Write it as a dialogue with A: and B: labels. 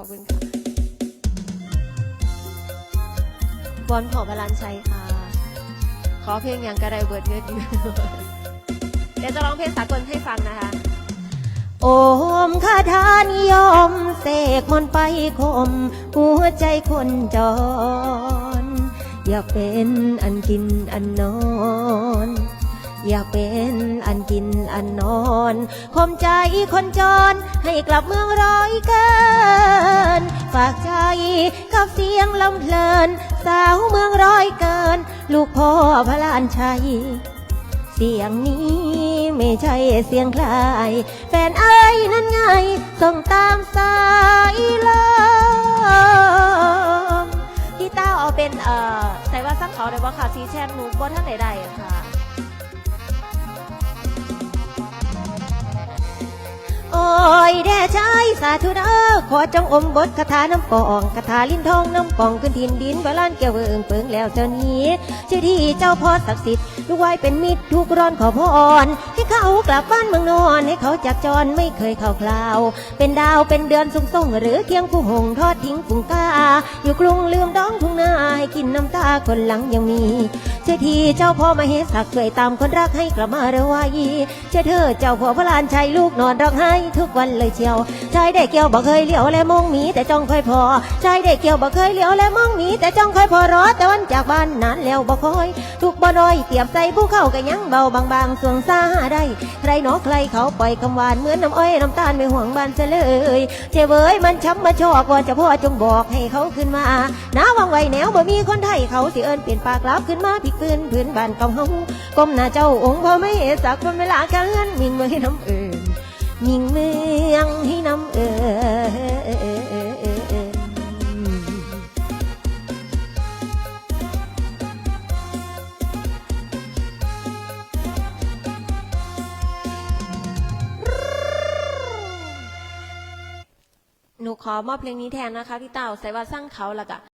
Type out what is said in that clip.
A: ขอบคุณค่ะบอลของพลานชัยค่ะ ขอเพลงอย่างกระไดเบิร์ดเนื้อดีเดี๋ยวจะร้องเพลงสากลให้ฟังนะคะ โอมคาถานิยม เสกมนต์ไปคม หัวใจคนจร อยากเป็นอันกินอันนอน อยากเป็นอันกินอันนอนคมใจคนจร ให้กลับเมืองร้อยเกินฝากใจ กับเสียงลำเพลิน สาวเมืองร้อยเกิน ลูกพ่อพระลานชัย เสียงนี้ไม่ใช่เสียงใครแฟนไอ้ายนั่นไงส่งตามสายลมพี่ต้าเอาเป็นเอ่อใส่ว่าซ้ำเขาได้ว่าค่ะซีแชนหนูบนท่านใดๆค่ะ อยแด่ชายสาธุเด้อขอจงอมบทคาถาน้ำกองคาถาลิ้นทองน้ำกองขึ้นทินดินบาลานเกี่ยวเอิงเปิงแล้วเจ้านี้เจ้าที่เจ้าพ่อศักดิ์สิทธิ์ลูกไว้เป็นมิตรทุกร้อนขอพร เขากลับบ้านเมืองนอนให้เขาจากจรไม่เคยเข้าคลาว เป็นดาวเป็นเดือนสูงส่งหรือเคียงผู้หงทอดทิ้งฝูงกา อยู่กรุงลืมดองทุ่งนาให้กินน้ำตาคนหลังยังมีเจ้าที่เจ้าพ่อมาเฮศักช่วยตามคนรักให้กลับมาเร็วไวเจ้าเธอเจ้าพ่อพระลานชัยลูกนอนร้องไห้ทุกวันเลยเชียวชายได้เกี่ยวบอกเคยเลี้ยวและมองหมีแต่จ้องค่อยพอชายได้เกี่ยวบอกเคยเลี้ยวและมองหมีแต่จ้องค่อยพอรอแต่วันจากบ้านนานแล้วบอกคอย ทุกบ่น้อยเตียบใส่ผู้เข้ากันยังเบาบางๆสวงซาไดใครเนอใครเขาปล่อยคำหวานเหมือนน้ำอ้อยน้ำตาลไม่ห่วงบานเสยเลยเจ้เว้ยมันช้ำมาชอกว่าจะพ่อจงบอกให้เขาขึ้นมาน้าวังไว้แนวบ่มีคนไทยเขาสิเอิญเปลี่ยนปากลับขึ้นมาพิกพื้นพื้นบ้านเก่าเฮาก้มหน้าเจ้าองค์พ่อไม่สักคนเวลากันมิงเมืองให้น้ำเอิญมิงเมือง หนูขอมอบเพลงนี้แทนนะคะพี่เต่าใส่ว่าสร้างเขาละกะ